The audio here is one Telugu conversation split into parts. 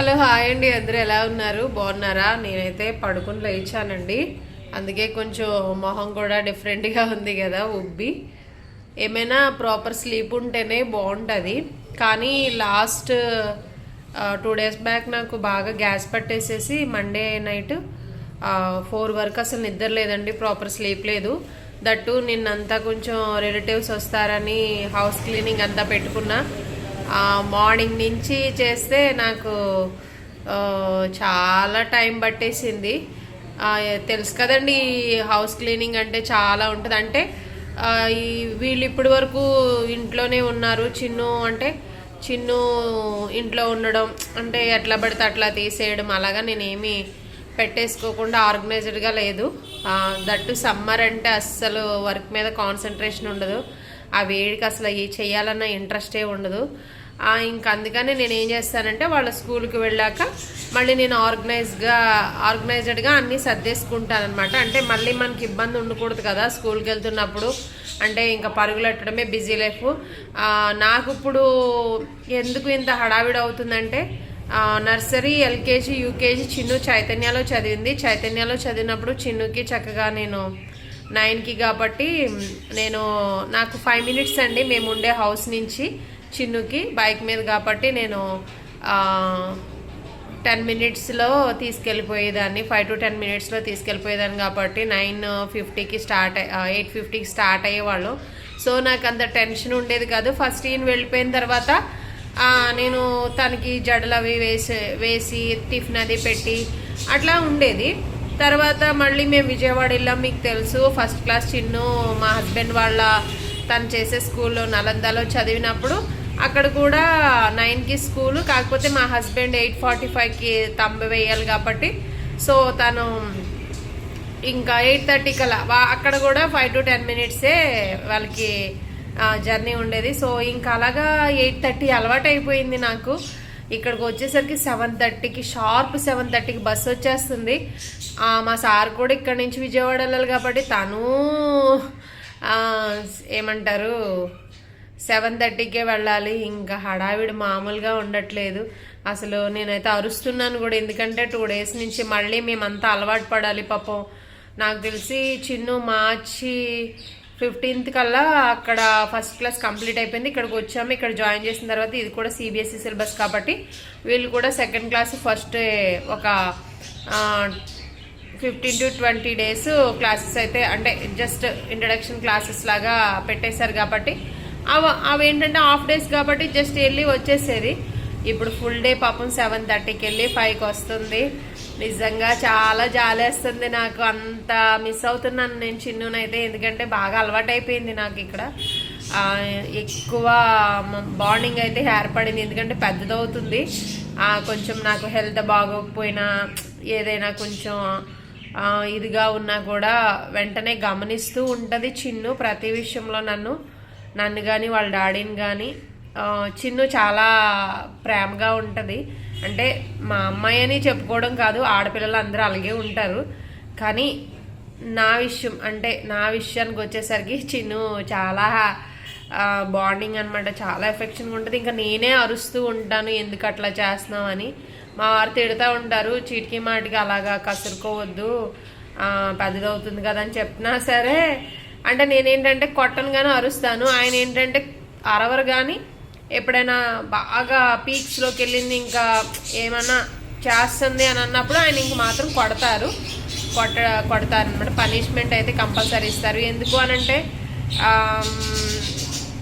హలో హాయ్ అండి. అందరూ ఎలా ఉన్నారు? బాగున్నారా? నేనైతే పడుకుని లేచానండి. అందుకే కొంచెం మొహం కూడా డిఫరెంట్గా ఉంది కదా ఉబ్బి. ఏమైనా ప్రాపర్ స్లీప్ ఉంటేనే బాగుంటుంది. కానీ లాస్ట్ టూ డేస్ బ్యాక్ నాకు బాగా గ్యాస్ పట్టేసేసి మండే నైట్ ఫోర్ వరకు అసలు నిద్ర లేదండి. ప్రాపర్ స్లీప్ లేదు. దట్టు నిన్నంతా కొంచెం రిలేటివ్స్ వస్తారని హౌస్ క్లీనింగ్ అంతా పెట్టుకున్నా. మార్నింగ్ నుంచి చేస్తే నాకు చాలా టైం పట్టేసింది. తెలుసు కదండి హౌస్ క్లీనింగ్ అంటే చాలా ఉంటుంది. అంటే వీళ్ళు ఇప్పటి వరకు ఇంట్లోనే ఉన్నారు. చిన్ను అంటే చిన్ను ఇంట్లో ఉండడం అంటే ఎట్లా పడితే అట్లా తీసేయడం అలాగా నేనేమి పెట్టేసుకోకుండా ఆర్గనైజ్డ్గా లేదు. దట్టు సమ్మర్ అంటే అస్సలు వర్క్ మీద కాన్సన్ట్రేషన్ ఉండదు. ఆ వేడికి అసలు ఏ చేయాలన్న ఇంట్రెస్టే ఉండదు. ఇంక అందుకని నేను ఏం చేస్తానంటే వాళ్ళ స్కూల్కి వెళ్ళాక మళ్ళీ నేను ఆర్గనైజ్గా ఆర్గనైజ్డ్గా అన్నీ సర్దేసుకుంటానమాట అంటే మళ్ళీ మనకి ఇబ్బంది ఉండకూడదు కదా స్కూల్కి వెళ్తున్నప్పుడు. అంటే ఇంకా పరుగులెట్టడమే బిజీ లైఫ్. నాకు ఇప్పుడు ఎందుకు ఇంత హడావిడి అవుతుందంటే నర్సరీ ఎల్కేజీ యూకేజీ చిన్ను చైతన్యలో చదివింది. చైతన్యలో చదివినప్పుడు చిన్నుకి చక్కగా నేను నైన్కి కాబట్టి నేను నాకు ఫైవ్ మినిట్స్ అండి మేము ఉండే హౌస్ నుంచి. చిన్నుకి బైక్ మీద కాబట్టి నేను టెన్ మినిట్స్లో తీసుకెళ్ళిపోయేదాన్ని. ఫైవ్ టు టెన్ మినిట్స్లో తీసుకెళ్ళిపోయేదాన్ని కాబట్టి నైన్ ఫిఫ్టీకి స్టార్ట్ ఎయిట్ ఫిఫ్టీకి స్టార్ట్ అయ్యేవాళ్ళు. సో నాకు అంత టెన్షన్ ఉండేది కాదు. ఫస్ట్ ఈయన వెళ్ళిపోయిన తర్వాత నేను తనకి జడలు అవి వేసి వేసి టిఫిన్ అది పెట్టి అట్లా ఉండేది. తర్వాత మళ్ళీ మేము విజయవాడ వెళ్ళాం. మీకు తెలుసు ఫస్ట్ క్లాస్ చిన్ను మా హస్బెండ్ వాళ్ళ తను చేసే స్కూల్లో నలందాలో చదివినప్పుడు అక్కడ కూడా నైన్కి స్కూలు కాకపోతే మా హస్బెండ్ ఎయిట్ ఫార్టీ ఫైవ్కి తంబ వేయాలి కాబట్టి. సో తను ఇంకా ఎయిట్ థర్టీ కల్లా వా- అక్కడ కూడా ఫైవ్ టు టెన్ మినిట్సే వాళ్ళకి జర్నీ ఉండేది. సో ఇంకా అలాగా ఎయిట్ థర్టీ అలవాటు అయిపోయింది నాకు. ఇక్కడికి వచ్చేసరికి సెవెన్ థర్టీకి షార్ప్ సెవెన్ థర్టీకి బస్సు వచ్చేస్తుంది. మా సార్ కూడా ఇక్కడ నుంచి విజయవాడ వెళ్ళాలి కాబట్టి తను ఏమంటారు సెవెన్ థర్టీకే వెళ్ళాలి. ఇంకా హడావిడి మామూలుగా ఉండట్లేదు. అసలు నేనైతే అరుస్తున్నాను కూడా. ఎందుకంటే టూ డేస్ నుంచి మళ్ళీ మేమంతా అలవాటు పడాలి పాపం. నాకు తెలిసి చిన్ను మార్చి ఫిఫ్టీన్త్ కల్లా అక్కడ ఫస్ట్ క్లాస్ కంప్లీట్ అయిపోయింది. ఇక్కడికి వచ్చాము. ఇక్కడ జాయిన్ చేసిన తర్వాత ఇది కూడా సిబిఎస్ఈ సిలబస్ కాబట్టి వీళ్ళు కూడా సెకండ్ క్లాస్ ఫస్ట్ ఒక fifteen to twenty days classes అయితే అంటే జస్ట్ ఇంట్రడక్షన్ క్లాసెస్ లాగా పెట్టేశారు కాబట్టి అవి అవి ఏంటంటే హాఫ్ డేస్ కాబట్టి జస్ట్ వెళ్ళి వచ్చేసేది. ఇప్పుడు ఫుల్ డే పాపం సెవెన్ థర్టీకి వెళ్ళి ఫైవ్కి వస్తుంది. నిజంగా చాలా జాలేస్తుంది నాకు. అంత మిస్ అవుతున్నాను నేను చిన్నునైతే. ఎందుకంటే బాగా అలవాటైపోయింది నాకు ఇక్కడ. ఎక్కువ బాండింగ్ అయితే ఏర్పడింది. ఎందుకంటే పెద్దదవుతుంది. కొంచెం నాకు హెల్త్ బాగోకపోయినా ఏదైనా కొంచెం ఇదిగా ఉన్నా కూడా వెంటనే గమనిస్తూ ఉంటుంది చిన్ను ప్రతి విషయంలో నన్ను. నన్ను కానీ వాళ్ళ డాడీని కానీ చిన్ను చాలా ప్రేమగా ఉంటుంది. అంటే మా అమ్మాయి అని చెప్పుకోవడం కాదు ఆడపిల్లలు అందరూ అలాగే ఉంటారు. కానీ నా విషయం అంటే నా విషయానికి వచ్చేసరికి చిన్ను చాలా బాండింగ్ అనమాట చాలా ఎఫెక్షన్గా ఉంటుంది. ఇంకా నేనే అరుస్తూ ఉంటాను ఎందుకు అట్లా చేస్తున్నావు అని. మా వారు తిడుతూ ఉంటారు. చీటికి మాటికి అలాగా కసురుకోవద్దు. పెద్దదవుతుంది కదా అని చెప్పినా సరే అంటే నేనేంటంటే కొట్టను కానీ అరుస్తాను. ఆయన ఏంటంటే అరవరు కానీ ఎప్పుడైనా బాగా పీక్స్లోకి వెళ్ళింది ఇంకా ఏమన్నా చేస్తుంది అని అన్నప్పుడు ఆయన ఇంక మాత్రం కొడతారు. కొట్ట కొడతారు అనమాట పనిష్మెంట్ అయితే కంపల్సరీ ఇస్తారు. ఎందుకు అనంటే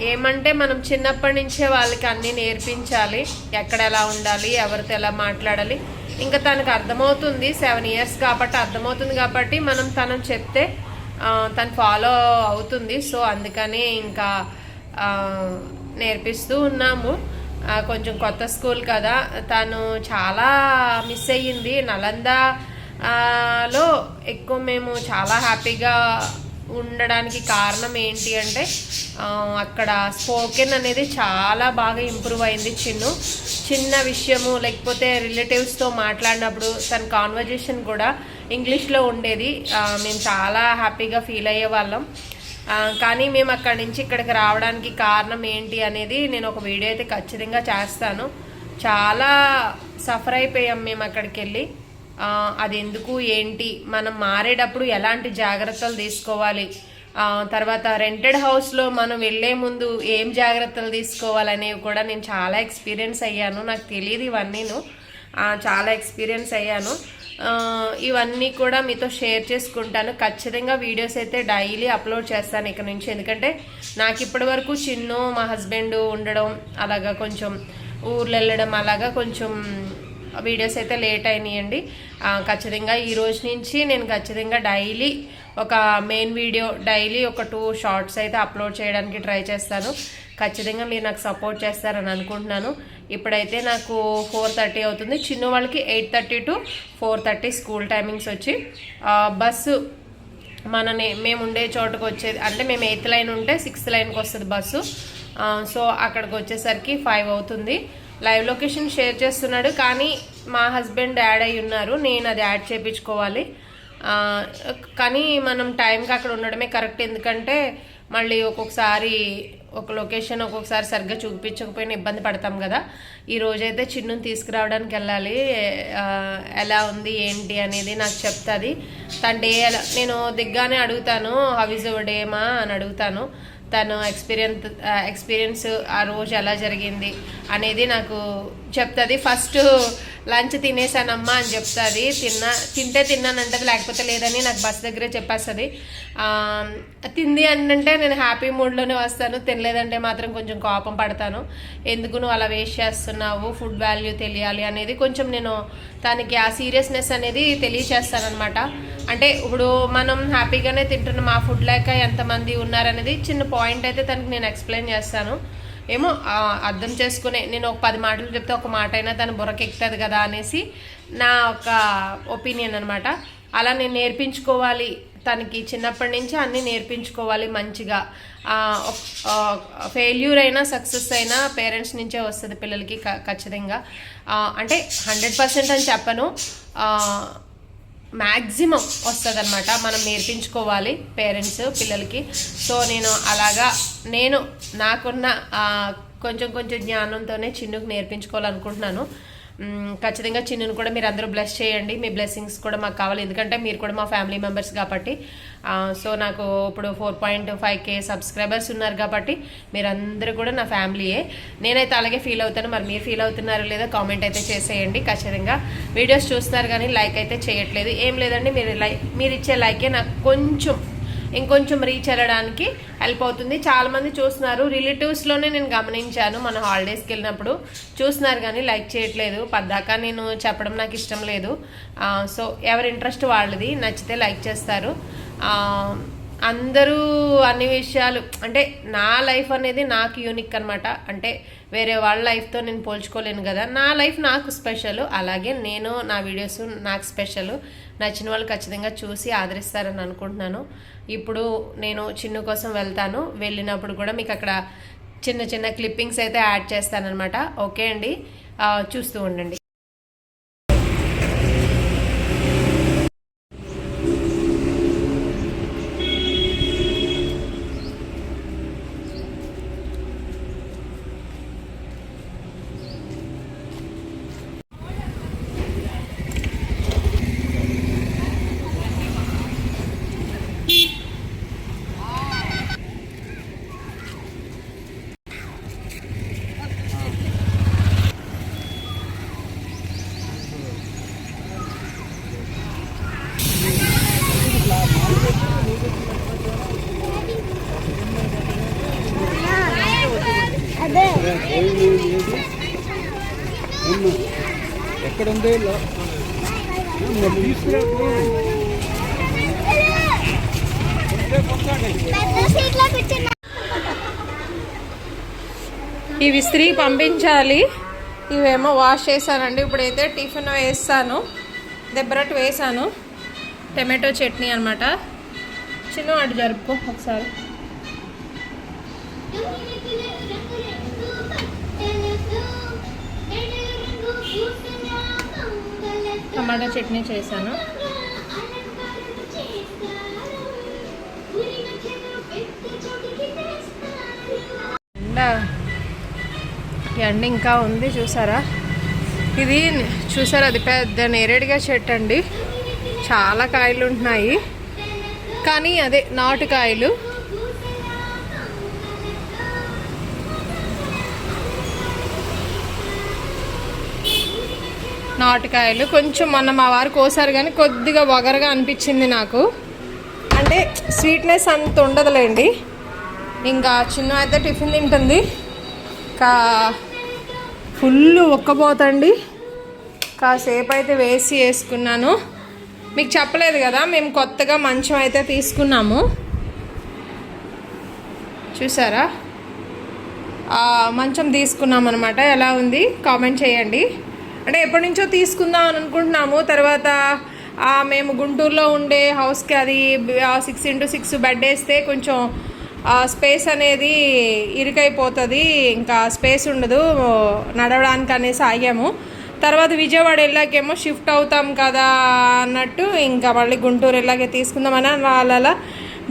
ఏమంటే మనం చిన్నప్పటి నుంచే వాళ్ళకి అన్నీ నేర్పించాలి. ఎక్కడ ఎలా ఉండాలి ఎవరితో ఎలా మాట్లాడాలి. ఇంకా తనకు అర్థమవుతుంది సెవెన్ ఇయర్స్ కాబట్టి అర్థమవుతుంది కాబట్టి మనం తనం చెప్తే తను ఫాలో అవుతుంది. సో అందుకని ఇంకా నేర్పిస్తూ ఉన్నాము. కొంచెం కొత్త స్కూల్ కదా. తను చాలా మిస్ అయ్యింది. నలంద లో ఎక్కువ మేము చాలా హ్యాపీగా ఉండడానికి కారణం ఏంటి అంటే అక్కడ స్పోకెన్ అనేది చాలా బాగా ఇంప్రూవ్ అయింది చిన్ను. చిన్న విషయము లేకపోతే రిలేటివ్స్తో మాట్లాడినప్పుడు తన కాన్వర్జేషన్ కూడా ఇంగ్లీష్లో ఉండేది. మేము చాలా హ్యాపీగా ఫీల్ అయ్యే వాళ్ళం. కానీ మేము అక్కడి నుంచి ఇక్కడికి రావడానికి కారణం ఏంటి అనేది నేను ఒక వీడియో అయితే ఖచ్చితంగా చేస్తాను. చాలా సఫర్ అయిపోయాం మేము అక్కడికి వెళ్ళి అది ఎందుకు ఏంటి? మనం మారేటప్పుడు ఎలాంటి జాగ్రత్తలు తీసుకోవాలి? తర్వాత రెంటెడ్ హౌస్లో మనం వెళ్ళే ముందు ఏం జాగ్రత్తలు తీసుకోవాలనేవి కూడా నేను చాలా ఎక్స్పీరియన్స్ అయ్యాను. నాకు తెలియదు ఇవన్నీను. చాలా ఎక్స్పీరియన్స్ అయ్యాను. ఇవన్నీ కూడా మీతో షేర్ చేసుకుంటాను. ఖచ్చితంగా వీడియోస్ అయితే డైలీ అప్లోడ్ చేస్తాను ఇక్కడ నుంచి. ఎందుకంటే నాకు ఇప్పటి వరకు చిన్ను మా హస్బెండ్ ఉండడం అలాగా కొంచెం ఊర్లు వెళ్ళడం అలాగా కొంచెం వీడియోస్ అయితే లేట్ అయినాయండి. ఖచ్చితంగా ఈ రోజు నుంచి నేను ఖచ్చితంగా డైలీ ఒక మెయిన్ వీడియో డైలీ ఒక టూ షార్ట్స్ అయితే అప్లోడ్ చేయడానికి ట్రై చేస్తాను. ఖచ్చితంగా మీరు నాకు సపోర్ట్ చేస్తారని అనుకుంటున్నాను. ఇప్పుడైతే నాకు ఫోర్ థర్టీ అవుతుంది. చిన్న వాళ్ళకి eight thirty to four thirty school timings వచ్చి బస్సు మనని మేము ఉండే చోటుకు వచ్చేది అంటే మేము ఎయిత్ లైన్ ఉంటే సిక్స్త్ లైన్కి వస్తుంది బస్సు. సో అక్కడికి వచ్చేసరికి ఫైవ్ అవుతుంది. లైవ్ లొకేషన్ షేర్ చేస్తున్నాడు కానీ మా హస్బెండ్ యాడ్ అయి ఉన్నారు. నేను అది యాడ్ చేయించుకోవాలి కానీ మనం టైంకి అక్కడ ఉండడమే కరెక్ట్. ఎందుకంటే మళ్ళీ ఒక్కొక్కసారి ఒక లొకేషన్ ఒక్కొక్కసారి సరిగ్గా చూపించకపోయినా ఇబ్బంది పడతాం కదా. ఈ రోజైతే చిన్నుని తీసుకురావడానికి వెళ్ళాలి. ఎలా ఉంది ఏంటి అనేది నాకు చెప్తుంది. తన డే ఎలా నేను దిగ్గానే అడుగుతాను హవిజ్ డేమా అని అడుగుతాను. తను ఎక్స్పీరియన్స్ ఎక్స్పీరియన్స్ ఆ రోజు ఎలా జరిగింది అనేది నాకు చెప్తుంది. ఫస్ట్ లంచ్ తినేసానమ్మా అని చెప్తుంది. తిన్నా తింటే తిన్నానంటది లేకపోతే లేదని నాకు బస్ దగ్గరే చెప్పేస్తుంది. తింది అంటే నేను హ్యాపీ మూడ్లోనే వస్తాను. తినలేదంటే మాత్రం కొంచెం కోపం పడతాను. ఎందుకు నువ్వు అలా వేస్ట్ చేస్తున్నావు? ఫుడ్ వాల్యూ తెలియాలి అనేది కొంచెం నేను తనకి ఆ సీరియస్నెస్ అనేది తెలియచేస్తానమాట అంటే ఇప్పుడు మనం హ్యాపీగానే తింటున్నాం ఆ ఫుడ్ లేక ఎంతమంది ఉన్నారనేది చిన్న పాయింట్ అయితే తనకి నేను ఎక్స్ప్లెయిన్ చేస్తాను. ఏమో అర్థం చేసుకునే నేను ఒక పది మాటలు చెప్తే ఒక మాట అయినా తను బుర్రకెక్కుతుంది కదా అనేసి నా ఒక ఒపీనియన్ అనమాట అలా నేను నేర్పించుకోవాలి తనకి చిన్నప్పటి నుంచి అన్నీ నేర్పించుకోవాలి మంచిగా. ఫెయిల్యూర్ అయినా సక్సెస్ అయినా పేరెంట్స్ నుంచే వస్తుంది పిల్లలకి ఖచ్చితంగా. అంటే హండ్రెడ్ పర్సెంట్ అని చెప్పను. మ్యాక్సిమం వస్తుంది అనమాట మనం నేర్పించుకోవాలి పేరెంట్స్ పిల్లలకి. సో నేను అలాగా నేను నాకున్న కొంచెం కొంచెం జ్ఞానంతోనే చిన్నుకు నేర్పించుకోవాలనుకుంటున్నాను. ఖచ్చితంగా చిన్నును కూడా మీరు అందరూ బ్లెస్ చేయండి. మీ బ్లెస్సింగ్స్ కూడా మాకు కావాలి. ఎందుకంటే మీరు కూడా మా ఫ్యామిలీ మెంబర్స్ కాబట్టి సో నాకు ఇప్పుడు four point five K subscribers ఉన్నారు కాబట్టి మీరందరూ కూడా నా ఫ్యామిలీయే నేనైతే అలాగే ఫీల్ అవుతాను. మరి మీరు ఫీల్ అవుతున్నారో లేదో కామెంట్ అయితే చేసేయండి. ఖచ్చితంగా వీడియోస్ చూస్తున్నారు కానీ లైక్ అయితే చేయట్లేదు. ఏం లేదండి. మీరు లైక్ మీరు ఇచ్చే లైకే నాకు కొంచెం ఇంకొంచెం రీచ్ వెళ్ళడానికి హెల్ప్ అవుతుంది. చాలామంది చూస్తున్నారు. రిలేటివ్స్లోనే నేను గమనించాను మన హాలిడేస్కి వెళ్ళినప్పుడు. చూస్తున్నారు కానీ లైక్ చేయట్లేదు. పద్దాకా నేను చెప్పడం నాకు ఇష్టం లేదు. సో ఎవరి ఇంట్రెస్ట్ వాళ్ళది. నచ్చితే లైక్ చేస్తారు. అందరూ అన్ని విషయాలు అంటే నా లైఫ్ అనేది నాకు యూనిక్ అనమాట అంటే వేరే వాళ్ళ లైఫ్తో నేను పోల్చుకోలేను కదా. నా లైఫ్ నాకు స్పెషల్ అలాగే నేను నా వీడియోస్ నాకు స్పెషల్ నచ్చిన వాళ్ళు ఖచ్చితంగా చూసి ఆదరిస్తారని అనుకుంటున్నాను. ఇప్పుడు నేను చిన్ను కోసం వెళ్తాను. వెళ్ళినప్పుడు కూడా మీకు అక్కడ చిన్న చిన్న క్లిప్పింగ్స్ అయితే యాడ్ చేస్తానన్నమాట. ఓకే అండి? చూస్తూ ఉండండి. ఈ విస్త్రీ పంపించాలి. ఇవేమో వాష్ చేశానండి. ఇప్పుడైతే టిఫిన్ వేస్తాను. దెబ్బరట్టు వేసాను టమాటో చట్నీ అనమాట చిన్న అటు జరుపుకో ఒకసారి. టమాటా చట్నీ చేశాను. ఎండ. ఎండ ఇంకా ఉంది చూసారా? ఇది చూసారా అది పెద్ద నేరేడుగా చెట్టు అండి. చాలా కాయలు ఉంటున్నాయి. కానీ అదే నాటుకాయలు. నాటుకాయలు. కొంచెం మొన్న మా వారు కోసారు కానీ కొద్దిగా వగరగా అనిపించింది నాకు. అంటే స్వీట్నెస్ అంత ఉండదులేండి. ఇంకా చిన్న అయితే టిఫిన్ తింటుంది. ఇంకా ఫుల్ ఒక్కపోతండి కాసేపు అయితే వేసి వేసుకున్నాను. మీకు చెప్పలేదు కదా మేము కొత్తగా మంచం అయితే తీసుకున్నాము. చూసారా? మంచం తీసుకున్నాం అనమాట ఎలా ఉంది? కామెంట్ చేయండి. అంటే ఎప్పటి నుంచో తీసుకుందాం అని అనుకుంటున్నాము. తర్వాత మేము గుంటూరులో ఉండే హౌస్కి అది సిక్స్ ఇంటూ సిక్స్ బెడ్ వేస్తే కొంచెం స్పేస్ అనేది ఇరుకైపోతుంది. ఇంకా స్పేస్ ఉండదు. నడవడానికి అనేసి ఆగాము. తర్వాత విజయవాడ వెళ్ళాకేమో షిఫ్ట్ అవుతాం కదా అన్నట్టు ఇంకా మళ్ళీ గుంటూరు వెళ్ళాకే తీసుకుందామని వాళ్ళ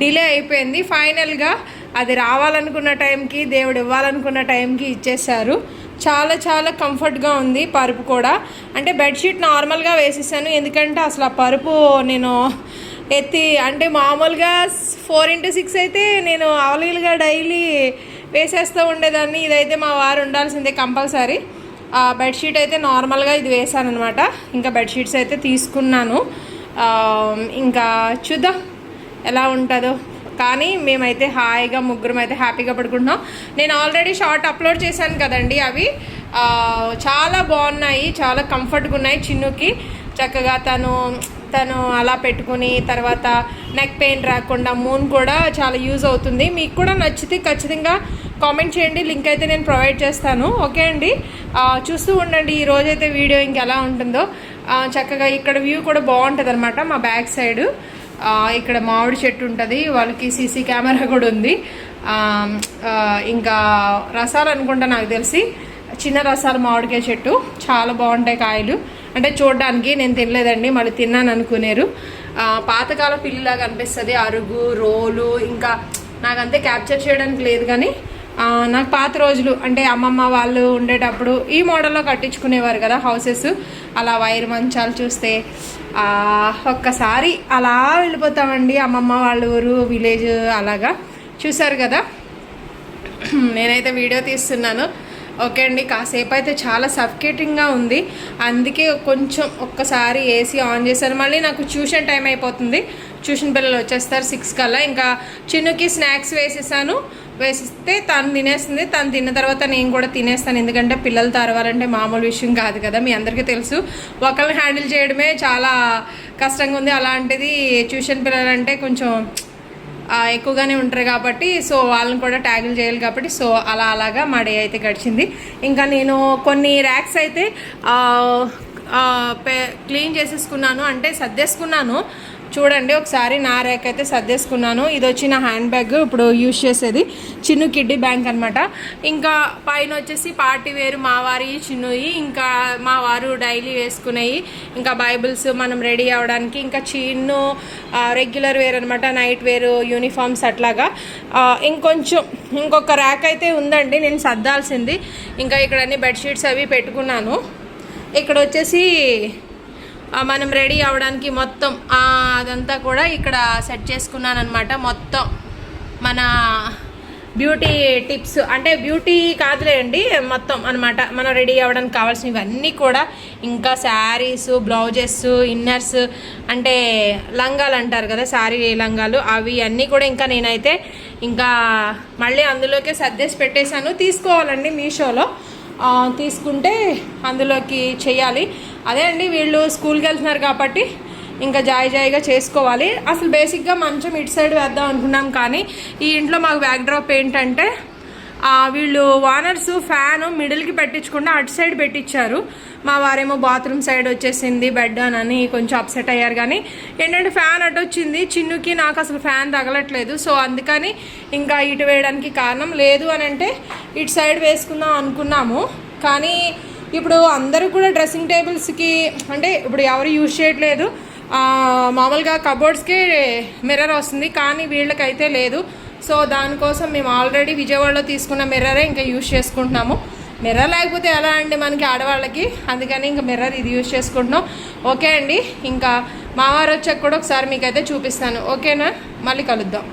డిలే అయిపోయింది. ఫైనల్గా అది రావాలనుకున్న టైంకి దేవుడు ఇవ్వాలనుకున్న టైంకి ఇచ్చేసారు చాలా చాలా కంఫర్ట్గా ఉంది పరుపు కూడా. అంటే బెడ్షీట్ నార్మల్గా వేసేసాను. ఎందుకంటే అసలు ఆ పరుపు నేను ఎత్తి అంటే మామూలుగా ఫోర్ ఇంటూ సిక్స్ అయితే నేను అవలీలుగా డైలీ వేసేస్తూ ఉండేదాన్ని. ఇదైతే మా వారు ఉండాల్సిందే కంపల్సరీ. ఆ బెడ్షీట్ అయితే నార్మల్గా ఇది వేసాను అనమాట ఇంకా బెడ్షీట్స్ అయితే తీసుకున్నాను. ఇంకా చూద్దాం ఎలా ఉంటుందో. కానీ మేమైతే హాయిగా ముగ్గురం అయితే హ్యాపీగా పడుకుంటున్నాం. నేను ఆల్రెడీ షార్ట్ అప్లోడ్ చేశాను కదండి అవి. చాలా బాగున్నాయి చాలా కంఫర్ట్గా ఉన్నాయి చిన్నుకి. చక్కగా తను తను అలా పెట్టుకుని తర్వాత నెక్ పెయిన్ రాకుండా మూన్ కూడా చాలా యూజ్ అవుతుంది. మీకు కూడా నచ్చితే ఖచ్చితంగా కామెంట్ చేయండి. లింక్ అయితే నేను ప్రొవైడ్ చేస్తాను. ఓకే అండి? చూస్తూ ఉండండి. ఈ రోజైతే వీడియో ఇంకెలా ఉంటుందో. చక్కగా ఇక్కడ వ్యూ కూడా బాగుంటుంది అనమాట మా బ్యాక్ సైడ్. ఇక్కడ మామిడి చెట్టు ఉంటుంది వాళ్ళకి సీసీ కెమెరా కూడా ఉంది. ఇంకా రసాలు అనుకుంటా నాకు తెలిసి చిన్న రసాలు మామిడికాయ చెట్టు చాలా బాగుంటాయి కాయలు. అంటే చూడడానికి నేను తినలేదండి మళ్ళీ తిన్నాను అనుకునేరు. పాతకాల పిల్లిలాగా అనిపిస్తుంది అరుగు రోలు ఇంకా నాకంతే క్యాప్చర్ చేయడానికి లేదు కానీ నాకు పాత రోజులు అంటే అమ్మమ్మ వాళ్ళు ఉండేటప్పుడు ఈ మోడల్లో కట్టించుకునేవారు కదా హౌసెస్ అలా వైర్ మంచాలు చూస్తే ఒక్కసారి అలా వెళ్ళిపోతామండి. అమ్మమ్మ వాళ్ళ ఊరు విలేజ్ అలాగా. చూసారు కదా? నేనైతే వీడియో తీస్తున్నాను. ఓకే అండి కాసేపు అయితే చాలా సఫికేటింగ్గా ఉంది. అందుకే కొంచెం ఒక్కసారి ఏసీ ఆన్ చేశాను. మళ్ళీ నాకు ట్యూషన్ టైం అయిపోతుంది. ట్యూషన్ పిల్లలు వచ్చేస్తారు సిక్స్ కల్లా. ఇంకా చిన్నుకి స్నాక్స్ వేసేసాను. వేసిస్తే తను తినేస్తుంది తను తిన్న తర్వాత నేను కూడా తినేస్తాను. ఎందుకంటే పిల్లలు తరవాలంటే మామూలు విషయం కాదు కదా మీ అందరికీ తెలుసు. ఒకరిని హ్యాండిల్ చేయడమే చాలా కష్టంగా ఉంది. అలాంటిది ట్యూషన్ పిల్లలంటే కొంచెం ఎక్కువగానే ఉంటారు కాబట్టి సో వాళ్ళని కూడా ట్యాగిల్ చేయాలి కాబట్టి సో అలా అలాగా మా డే అయితే గడిచింది. ఇంకా నేను కొన్ని ర్యాక్స్ అయితే క్లీన్ చేసేసుకున్నాను. అంటే సర్దేసుకున్నాను. చూడండి ఒకసారి నా ర్యాక్ అయితే సర్దేసుకున్నాను. ఇది వచ్చి నా హ్యాండ్ బ్యాగ్ ఇప్పుడు యూజ్ చేసేది చిన్ను కిడ్డీ బ్యాంక్ అనమాట ఇంకా పైన వచ్చేసి పార్టీ వేరు మా వారి చిన్నుయి ఇంకా మా వారు డైలీ వేసుకునేవి ఇంకా బైబిల్స్ మనం రెడీ అవ్వడానికి ఇంకా చిన్ను రెగ్యులర్ వేర్ అనమాట నైట్ వేరు యూనిఫామ్స్ అట్లాగా. ఇంకొంచెం ఇంకొక ర్యాక్ అయితే ఉందండి నేను సర్దాల్సింది. ఇంకా ఇక్కడ అన్ని బెడ్షీట్స్ అవి పెట్టుకున్నాను. ఇక్కడ వచ్చేసి మనం రెడీ అవ్వడానికి మొత్తం అదంతా కూడా ఇక్కడ సెట్ చేసుకున్నాను అనమాట మొత్తం మన బ్యూటీ టిప్స్ అంటే బ్యూటీ కాదులేండి మొత్తం అనమాట మనం రెడీ అవ్వడానికి కావాల్సినవన్నీ కూడా ఇంకా శారీస్ బ్లౌజెస్ ఇన్నర్స్ అంటే లంగాలు అంటారు కదా శారీ లంగాలు అవి అన్నీ కూడా ఇంకా నేనైతే ఇంకా మళ్ళీ అందులోకే సర్దేసి పెట్టేశాను. తీసుకోవాలండి మీషోలో. తీసుకుంటే అందులోకి చేయాలి. అదే అండి వీళ్ళు స్కూల్కి వెళ్తున్నారు కాబట్టి ఇంకా జాయి జాయిగా చేసుకోవాలి. అసలు బేసిక్గా మంచం ఇటు సైడ్ వేద్దాం అనుకున్నాం కానీ ఈ ఇంట్లో మాకు బ్యాక్ డ్రాప్ ఏంటంటే వీళ్ళు వానర్స్ ఫ్యాన్ మిడిల్కి పెట్టించకుండా అటు సైడ్ పెట్టించారు. మా వారేమో బాత్రూమ్ సైడ్ వచ్చేసింది బెడ్ అని కొంచెం అప్సెట్ అయ్యారు కానీ ఏంటంటే ఫ్యాన్ అటు వచ్చింది. చిన్నుకి నాకు అసలు ఫ్యాన్ తగలట్లేదు. సో అందుకని ఇంకా ఇటు వేయడానికి కారణం లేదు అని అంటే ఇటు సైడ్ వేసుకుందాం అనుకున్నాము. కానీ ఇప్పుడు అందరూ కూడా డ్రెస్సింగ్ టేబుల్స్కి అంటే ఇప్పుడు ఎవరు యూజ్ చేయట్లేదు. మామూలుగా కబోర్డ్స్కి మిర్రర్ వస్తుంది కానీ వీళ్ళకైతే లేదు. సో దానికోసం మేము ఆల్రెడీ విజయవాడలో తీసుకున్న మిర్రరే ఇంకా యూజ్ చేసుకుంటున్నాము. మిర్రర్ లేకపోతే ఎలా అండి మనకి ఆడవాళ్ళకి? అందుకని ఇంకా మిర్రర్ ఇది యూజ్ చేసుకుంటున్నాం. ఓకే అండి ఇంకా మావారు వచ్చాక కూడా ఒకసారి మీకైతే చూపిస్తాను. ఓకేనా? మళ్ళీ కలుద్దాం.